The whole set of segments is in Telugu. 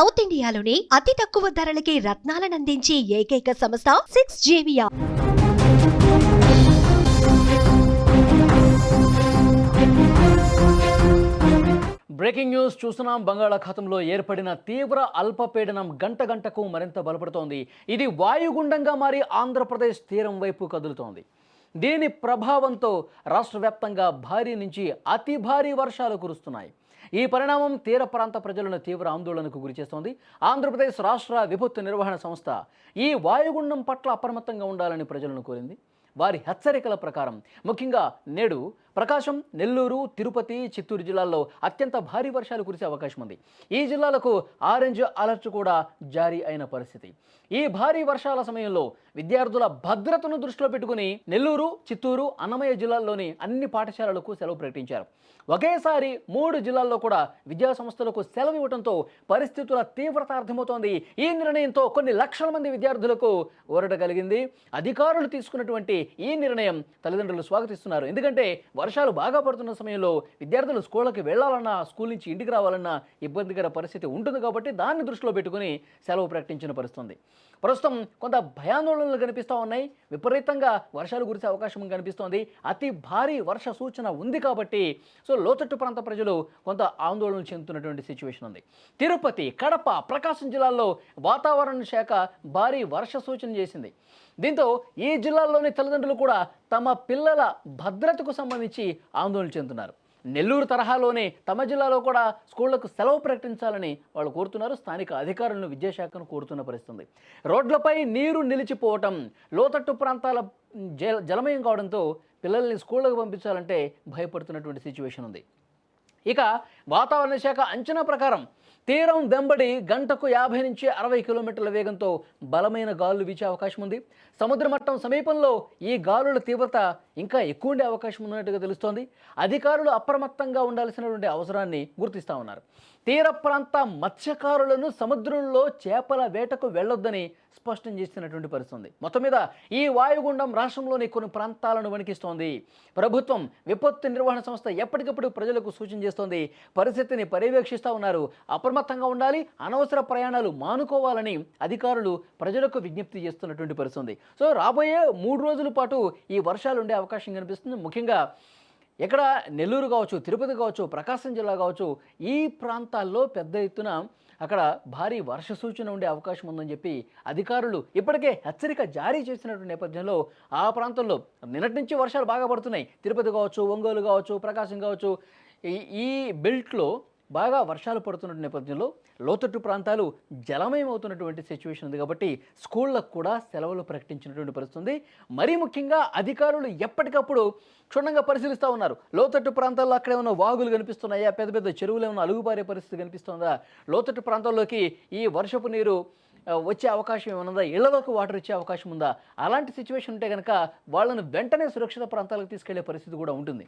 సౌత్ ఇండియాలోని అతి తక్కువ ధరలకి రత్నాలనందించే ఏకైక సంస్థ సిక్స్ జేవియా. బ్రేకింగ్ న్యూస్ చూస్తున్నాం. బంగాళాఖాతంలో ఏర్పడిన తీవ్ర అల్పపీడనం గంట గంటకు మరింత బలపడుతోంది. ఇది వాయుగుండంగా మారి ఆంధ్రప్రదేశ్ తీరం వైపు కదులుతోంది. దీని ప్రభావంతో రాష్ట్ర వ్యాప్తంగా భారీ నుంచి అతి భారీ వర్షాలు కురుస్తున్నాయి. ఈ పరిణామం తీర ప్రాంత ప్రజలను తీవ్ర ఆందోళనకు గురిచేస్తోంది ఆంధ్రప్రదేశ్ రాష్ట్ర విపత్తు నిర్వహణ సంస్థ ఈ వాయుగుండం పట్ల అప్రమత్తంగా ఉండాలని ప్రజలను కోరింది. వారి హెచ్చరికల ప్రకారం ముఖ్యంగా నేడు ప్రకాశం నెల్లూరు తిరుపతి చిత్తూరు జిల్లాల్లో అత్యంత భారీ వర్షాలు కురిసే అవకాశం ఉంది. ఈ జిల్లాలకు ఆరెంజ్ అలర్ట్ కూడా జారీ అయిన పరిస్థితి. ఈ భారీ వర్షాల సమయంలో విద్యార్థుల భద్రతను దృష్టిలో పెట్టుకుని నెల్లూరు చిత్తూరు అన్నమయ్య జిల్లాల్లోని అన్ని పాఠశాలలకు సెలవు ప్రకటించారు. ఒకేసారి మూడు జిల్లాల్లో కూడా విద్యా సంస్థలకు సెలవు ఇవ్వడంతో పరిస్థితుల తీవ్రత అర్థమవుతోంది. ఈ నిర్ణయంతో కొన్ని లక్షల మంది విద్యార్థులకు ఊరట కలిగింది. అధికారులు తీసుకున్నటువంటి ఈ నిర్ణయం తల్లిదండ్రులు స్వాగతిస్తున్నారు. ఎందుకంటే వర్షాలు బాగా పడుతున్న సమయంలో విద్యార్థులు స్కూళ్ళకి వెళ్ళాలన్నా స్కూల్ నుంచి ఇంటికి రావాలన్నా ఇబ్బందికర పరిస్థితి ఉంటుంది కాబట్టి దాన్ని దృష్టిలో పెట్టుకుని సెలవు ప్రకటించిన పరిస్థితుంది. ప్రస్తుతం కొంత భయాందోళనలు కనిపిస్తూ ఉన్నాయి. విపరీతంగా వర్షాలు కురిసే అవకాశం కనిపిస్తోంది. అతి భారీ వర్ష సూచన ఉంది కాబట్టి సో లోతట్టు ప్రాంత ప్రజలు కొంత ఆందోళన చెందుతున్నటువంటి సిచ్యువేషన్ ఉంది. తిరుపతి కడప ప్రకాశం జిల్లాల్లో వాతావరణ శాఖ భారీ వర్ష సూచన చేసింది. దీంతో ఈ జిల్లాల్లోని తల్లిదండ్రులు కూడా తమ పిల్లల భద్రతకు సంబంధించి ఆందోళన చెందుతున్నారు. నెల్లూరు తరహాలోనే తమ జిల్లాలో కూడా స్కూళ్ళకు సెలవు ప్రకటించాలని వాళ్ళు కోరుతున్నారు. స్థానిక అధికారులను విద్యాశాఖను కోరుతున్న పరిస్థితుంది. రోడ్లపై నీరు నిలిచిపోవటం లోతట్టు ప్రాంతాల జల జలమయం కావడంతో పిల్లల్ని స్కూళ్ళకు పంపించాలంటే భయపడుతున్నటువంటి సిచ్యువేషన్ ఉంది. ఇక వాతావరణ శాఖ అంచనా ప్రకారం తీరం వెంబడి గంటకు యాభై నుంచి అరవై కిలోమీటర్ల వేగంతో బలమైన గాలులు వీచే అవకాశం ఉంది. సముద్ర మట్టం సమీపంలో ఈ గాలుల తీవ్రత ఇంకా ఎక్కువ ఉండే అవకాశం ఉన్నట్టుగా తెలుస్తోంది. అధికారులు అప్రమత్తంగా ఉండాల్సినటువంటి అవసరాన్ని గుర్తిస్తా ఉన్నారు. తీర ప్రాంత మత్స్యకారులను సముద్రంలో చేపల వేటకు వెళ్ళొద్దని స్పష్టం చేస్తున్నటువంటి పరిస్థితుంది మొత్తం మీద ఈ వాయుగుండం రాష్ట్రంలోని కొన్ని ప్రాంతాలను వణికిస్తోంది. ప్రభుత్వం విపత్తు నిర్వహణ సంస్థ ఎప్పటికప్పుడు ప్రజలకు సూచన చేస్తోంది. పరిస్థితిని పర్యవేక్షిస్తూ ఉన్నారు. అప్రమత్తంగా ఉండాలి అనవసర ప్రయాణాలు మానుకోవాలని అధికారులు ప్రజలకు విజ్ఞప్తి చేస్తున్నటువంటి పరిస్థితుంది సో రాబోయే మూడు రోజుల పాటు ఈ వర్షాలు ఉండే అవకాశం కనిపిస్తుంది. ముఖ్యంగా ఎక్కడ నెల్లూరు కావచ్చు తిరుపతి కావచ్చు ప్రకాశం జిల్లా కావచ్చు ఈ ప్రాంతాల్లో పెద్ద ఎత్తున అక్కడ భారీ వర్ష సూచన ఉండే అవకాశం ఉందని చెప్పి అధికారులు ఇప్పటికే హెచ్చరిక జారీ చేసినటువంటి నేపథ్యంలో ఆ ప్రాంతంలో నిన్నటి నుంచి వర్షాలు బాగా పడుతున్నాయి. తిరుపతి కావచ్చు ఒంగోలు కావచ్చు ప్రకాశం కావచ్చు. ఈ బెల్ట్లో బాగా వర్షాలు పడుతున్న నేపథ్యంలో లోతట్టు ప్రాంతాలు జలమయం అవుతున్నటువంటి సిచ్యువేషన్ ఉంది కాబట్టి స్కూళ్ళకు కూడా సెలవులు ప్రకటించినటువంటి పరిస్థితుంది. మరీ ముఖ్యంగా అధికారులు ఎప్పటికప్పుడు క్షుణ్ణంగా పరిశీలిస్తూ ఉన్నారు. లోతట్టు ప్రాంతాల్లో అక్కడ ఏమైనా వాగులు కనిపిస్తున్నాయా? పెద్ద పెద్ద చెరువులు ఏమైనా అలుగుబారే పరిస్థితి కనిపిస్తుందా? లోతట్టు ప్రాంతాల్లోకి ఈ వర్షపు నీరు వచ్చే అవకాశం ఏమన్నా ఇళ్ళలోకి వాటర్ వచ్చే అవకాశం ఉందా? అలాంటి సిచ్యువేషన్ ఉంటే కనుక వాళ్ళను వెంటనే సురక్షిత ప్రాంతాలకు తీసుకెళ్ళే పరిస్థితి కూడా ఉంటుంది.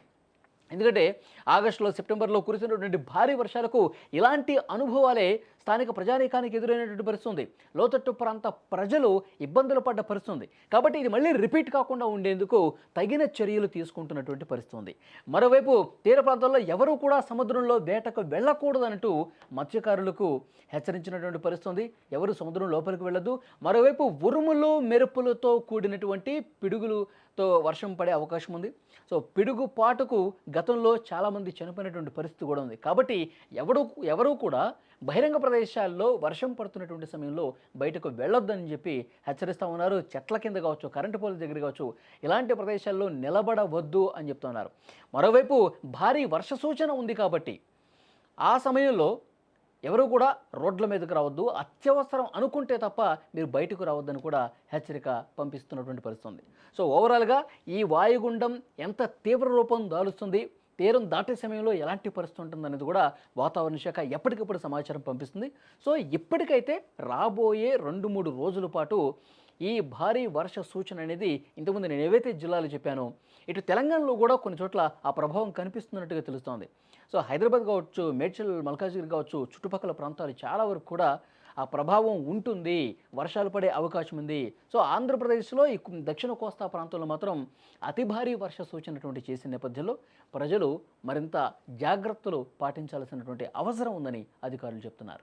ఎందుకంటే ఆగస్టులో సెప్టెంబర్లో కురిసినటువంటి భారీ వర్షాలకు ఇలాంటి అనుభవాలే స్థానిక ప్రజానీకానికి ఎదురైనటువంటి పరిస్థితి లోతట్టు ప్రాంత ప్రజలు ఇబ్బందులు పడ్డ పరిస్థితి కాబట్టి ఇది మళ్ళీ రిపీట్ కాకుండా ఉండేందుకు తగిన చర్యలు తీసుకుంటున్నటువంటి పరిస్థితి ఉంది. మరోవైపు తీర ప్రాంతాల్లో ఎవరూ కూడా సముద్రంలో వేటకు వెళ్ళకూడదంటూ మత్స్యకారులకు హెచ్చరించినటువంటి పరిస్థితి ఎవరు సముద్రం లోపలికి వెళ్ళదు మరోవైపు ఉరుములు మెరుపులతో కూడినటువంటి పిడుగులతో వర్షం పడే అవకాశం ఉంది. సో పిడుగు పాటుకు గతంలో చాలామంది చనిపోయినటువంటి పరిస్థితి కూడా ఉంది. కాబట్టి ఎవడు ఎవరూ కూడా బహిరంగ ప్రదేశాల్లో వర్షం పడుతున్నటువంటి సమయంలో బయటకు వెళ్ళొద్దని చెప్పి హెచ్చరిస్తూ ఉన్నారు. చెట్ల కింద కావచ్చు కరెంటు పోల్ దగ్గర కావచ్చు ఇలాంటి ప్రదేశాల్లో నిలబడవద్దు అని చెప్తున్నారు. మరోవైపు భారీ వర్ష సూచన ఉంది కాబట్టి ఆ సమయంలో ఎవరు కూడా రోడ్ల మీదకు రావద్దు. అత్యవసరం అనుకుంటే తప్ప మీరు బయటకు రావద్దని కూడా హెచ్చరిక పంపిస్తున్నటువంటి పరిస్థితి ఉంది. సో ఓవరాల్గా ఈ వాయుగుండం ఎంత తీవ్ర రూపం దాలుస్తుంది? తీరం దాటే సమయంలో ఎలాంటి పరిస్థితి ఉంటుందనేది కూడా వాతావరణ శాఖ ఎప్పటికప్పుడు సమాచారం పంపిస్తుంది. సో ఇప్పటికైతే రాబోయే రెండు మూడు రోజుల పాటు ఈ భారీ వర్ష సూచన అనేది ఇంతకుముందు నేను ఏవైతే జిల్లాలు చెప్పానో ఇటు తెలంగాణలో కూడా కొన్ని చోట్ల ఆ ప్రభావం కనిపిస్తున్నట్టుగా తెలుస్తోంది. సో హైదరాబాద్ కావచ్చు మేడ్చల్ మల్కాజ్గిరి కావచ్చు చుట్టుపక్కల ప్రాంతాలు చాలా వరకు కూడా ఆ ప్రభావం ఉంటుంది వర్షాలు పడే అవకాశం ఉంది. సో ఆంధ్రప్రదేశ్లో ఈ దక్షిణ కోస్తా ప్రాంతంలో మాత్రం అతి భారీ వర్ష సూచనటువంటి చేసిన నేపథ్యంలో ప్రజలు మరింత జాగ్రత్తలు పాటించాల్సినటువంటి అవసరం ఉందని అధికారులు చెప్తున్నారు.